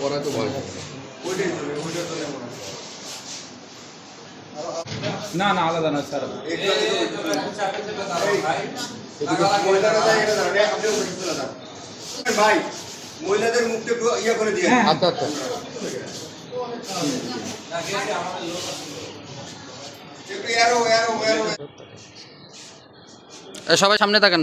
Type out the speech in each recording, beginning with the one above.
ওরা তো ভয় না না আলাদা না স্যার। ভাই মহিলাদের একটু ইয়ে করে দিয়ে আচ্ছা আচ্ছা। একটু এরো এরো এরো এ, সবাই সামনে থাকেন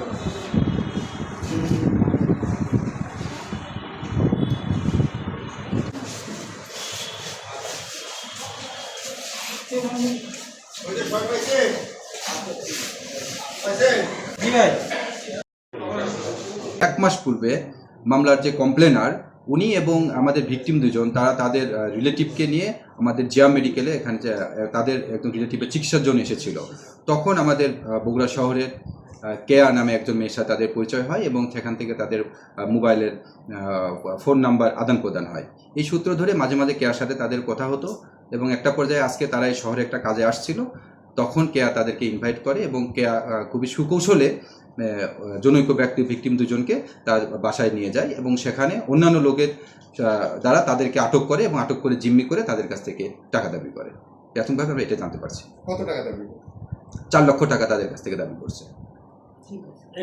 এক মাস পূর্বে মামলার যে কমপ্লেনার, উনি এবং আমাদের ভিকটিম দুজন, তারা তাদের রিলেটিভকে নিয়ে আমাদের জিয়া মেডিকেলে এখানে তাদের একজন রিলেটিভের চিকিৎসার জন্য এসেছিল। তখন আমাদের বগুড়া শহরের কেয়া নামে একজন মেয়ের সাথে তাদের পরিচয় হয় এবং সেখান থেকে তাদের মোবাইলের ফোন নাম্বার আদান প্রদান হয়। এই সূত্র ধরে মাঝে মাঝে কেয়ার সাথে তাদের কথা হতো। এবং একটা পর্যায়ে আজকে তারা এই শহরে একটা কাজে আসছিল। তখন কেয়া তাদেরকে ইনভাইট করে এবং কেয়া খুবই সুকৌশলে জনৈক ব্যক্তি ভিকটিম দুজনকে তার বাসায় নিয়ে যায় এবং সেখানে অন্যান্য লোকের দ্বারা তাদেরকে আটক করে এবং আটক করে জিম্মি করে তাদের কাছ থেকে টাকা দাবি করে। প্রাথমিকভাবে আমরা এটা জানতে পারছি। কত টাকা দেবে চার লক্ষ টাকা তাদের কাছ থেকে দাবি করছে।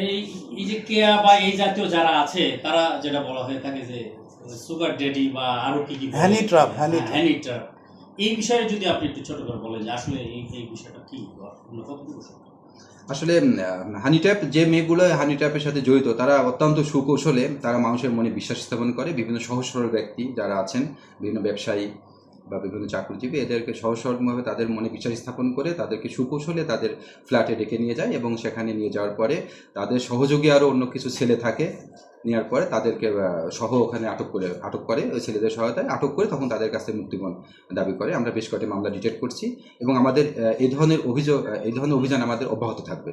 এই এই যে কেয়া বা এই জাতীয় যারা আছে তারা যেটা বলা হয়ে থাকে যে সুগার ডেডি বা আরও কি কি? হ্যানি ট্রাপ হ্যাঁ, হ্যানি ট্রাপ এই বিষয়ে যদি আপনি একটু ছোট করে বলেন যে আসলে এই এই বিষয়টা কি? আসলে হানি যে মেয়েগুলো হানি ট্যাপের সাথে জড়িত, তারা অত্যন্ত সুকৌশলে তারা মানুষের মনে বিশ্বাস স্থাপন করে। বিভিন্ন সহজ সরল ব্যক্তি যারা আছেন, বিভিন্ন ব্যবসায়ী বা বিভিন্ন চাকরিজীবী এদেরকে সহজ সরলভাবে তাদের মনে বিচার স্থাপন করে তাদেরকে সুকৌশলে তাদের ফ্ল্যাটে ডেকে নিয়ে যায় এবং সেখানে নিয়ে যাওয়ার পরে তাদের সহযোগী আরও অন্য কিছু ছেলে থাকে নেওয়ার পরে তাদেরকে সহ ওখানে আটক করে আটক করে ওই ছেলেদের সহায়তায়, আটক করে তখন তাদের কাছে মুক্তিপণ দাবি করে। আমরা বেশ কয়েকটি মামলা ডিটেক্ট করছি এবং আমাদের এই ধরনের অভিযোগ এই ধরনের অভিযান আমাদের অব্যাহত থাকবে।